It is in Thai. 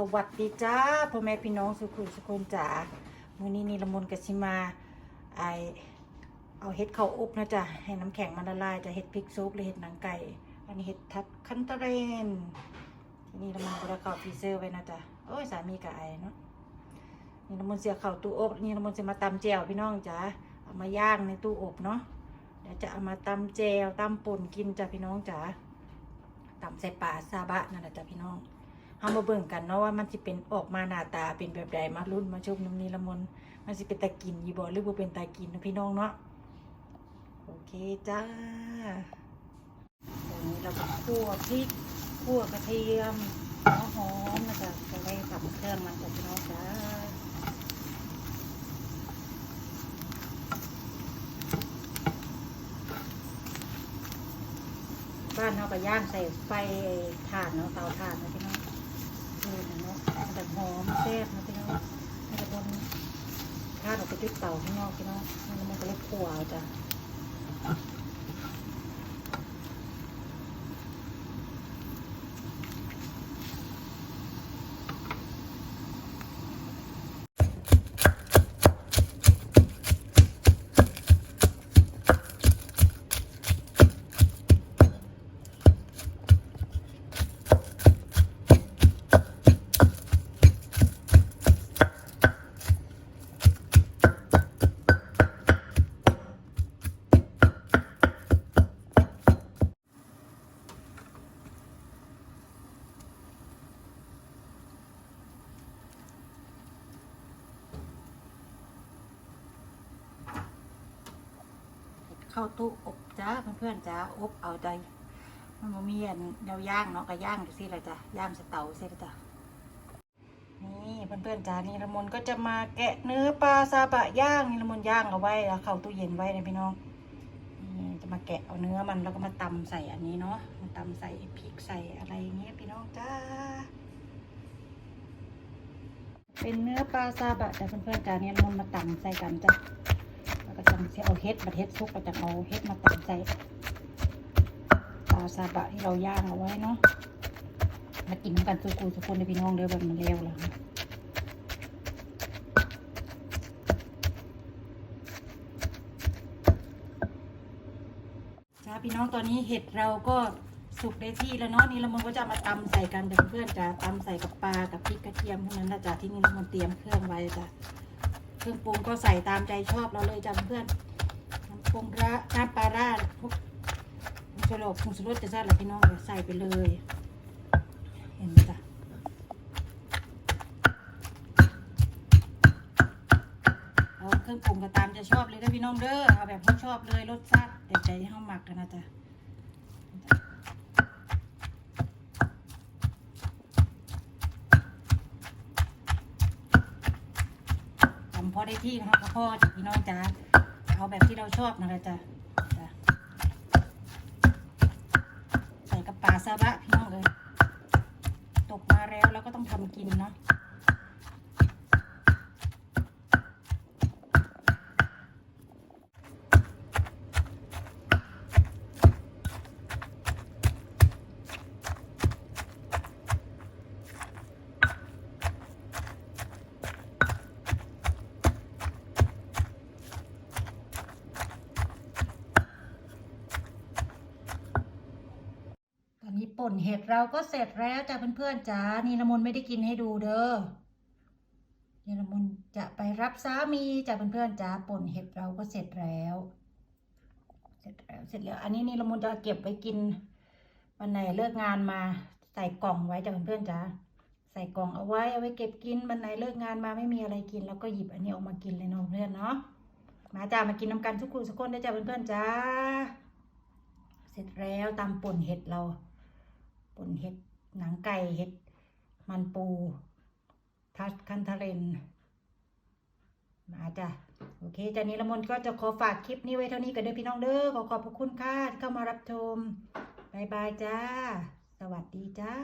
สวัสดีจ้าพ่อแม่พี่น้องสุขุสุคนจ๋ามื้อนี้นี่ละมุนกับชิมาไอเอาเห็ดเข้าอบนะจ๊ะให้น้ำแข็งมันละลายจะเห็ดพริกซุปหรือเห็ดหนังไก่ อันนี้เห็ดทัดคันตะเรนทีนี้ละมุนก็ได้เข้าฟีเซอร์ไว้นะจ๊ะโอ้ยสามีกับไอเนาะนี่ละมุนเสียเข้าตู้อบนี่ละมุนจะมาตำแจวพี่น้องจ๋าเอามาย่างในตู้อบเนาะเดี๋ยวจะเอามาตำแจวตำป่นกินจ้ะพี่น้องจ๋าตำใส่ปลาซาบะนั่นแหละจ้ะพี่น้อง เอามาเบิ่งกันเนาะว่ามันสิเป็นออกมาหน้าตาเป็นแบบใดมารุ่นมาชมน้ำนี้ละมนมันสิเป็นตากินยีบ่หรือบ่เป็นตากินนะพี่น้องเนาะโอเคจ้าตรงนี้เราก็คั่วพริกคั่วกระเทียมหัวหอมนะจ๊ะจะได้สับเครื่องมันจ้ะพี่น้องจ้าบ้านเราก็ย่างใส่ไฟถ่านเนาะเตาถ่านนะพี่น้อง ดูนะเนาะมันจะหอมแซ่บนะพี่น้องมันจะบนถ้าเราไปติดเตาข้างนอกพี่น้องมันมันก็เลยขัวเอาจ้ะ เข้าตู้อบจ้าเพื่อนๆจ้าอบเอาใจมันบ่มีอันแนวย่างเนาะก็ย่างสิละจ้ะย่างสเตาใส่ละจ้ะนี่เพื่อนๆจ้านี่ละมนก็จะมาแกะเนื้อปลาซาบะย่างนี่ละมนย่างเอาไว้แล้วเข้าตู้เย็นไว้นะพี่น้องนี่จะมาแกะเอาเนื้อมันแล้วก็มาตำใส่อันนี้เนาะมาตำใส่พริกใส่อะไรอย่างเงี้ยพี่น้องจ้าเป็นเนื้อปลาซาบะแต่เพื่อนๆจ้านี่ละมนมาตำใส่กันจ้ะ ก็จังสิเอาเฮ็ดมาเฮ็ดซุกก็จะเอาเฮ็ดมาตำใส่ปลาซาบะที่เราย่างเอาไว้เนาะมากินกันทุกคนทุกคนเลยพี่น้องเด้อแบบมันเร็วแล้วนะจ้าพี่น้องตอนนี้เห็ดเราก็สุกได้ที่แล้วเนาะนี่เรามันก็จะมาตำใส่กันเพื่อนๆจะตำใส่กับปลากับพริกกระเทียมพวกนั้นนะจ๊ะที่นี่เรามันเตรียมเครื่องไว้จ้ะ เครื่องปรุงก็ใส่ตามใจชอบเราเลยจ้ะเพื่อนน้ำปรุงระน้ำปลาร่าพวกผงชูรสผงชูรสจะใส่หรอพี่น้องใส่ไปเลย เห็นไหมจ้ะเอาเครื่องปรุงก็ตามใจชอบเลยนะพี่น้องเด้อเอาแบบเขาชอบเลยรสชาติแต่ใจที่เขาหมักกันนะจ๊ะ พอได้ที่นะคะพ่อจ้ะพี่น้องจ้าเอาแบบที่เราชอบนะคะจ้ะใส่กับปลาซาบะพี่น้องเลยตกมาแล้วแล้วก็ต้องทำกินเนาะ ป่นเห็ดเราก็เสร็จแล้วจ้ะเพื่อนๆจ้านี่ละมนไม่ได้กินให้ดูเด้อนี่ละมนจะไปรับสามีจ้ะเพื่อนๆจ้าป่นเห็ดเราก็เสร็จแล้ว เสร็จแล้วเสร็จแล้ว อันนี้นี่ละมนจะเก็บไว้กินวันไหนเลิกงานมาใส่กล่องไว้จ้ะเพื่อนๆจ้าใส่กล่องเอาไว้เอาไว้เก็บกินวันไหนเลิกงานมาไม่มีอะไรกิน แล้วก็หยิบอันนี้ออกมากินเลยเนาะเพื่อนเนาะมาจ้ามากินน้ำกันทุกคนทุกคนได้จ้ะเพื่อนๆจ้าเสร็จแล้วตำป่นเห็ดเรา ป่นเห็ดหนังไก่เห็ดมันปูทัดคันทะเรนมาจ้ะโอเคจ้ะนี้ละมนก็จะขอฝากคลิปนี้ไว้เท่านี้กันเด้อพี่น้องเด้อขอขอบพระคุณค่ะที่เข้ามารับชมบายบายจ้า สวัสดีจ้า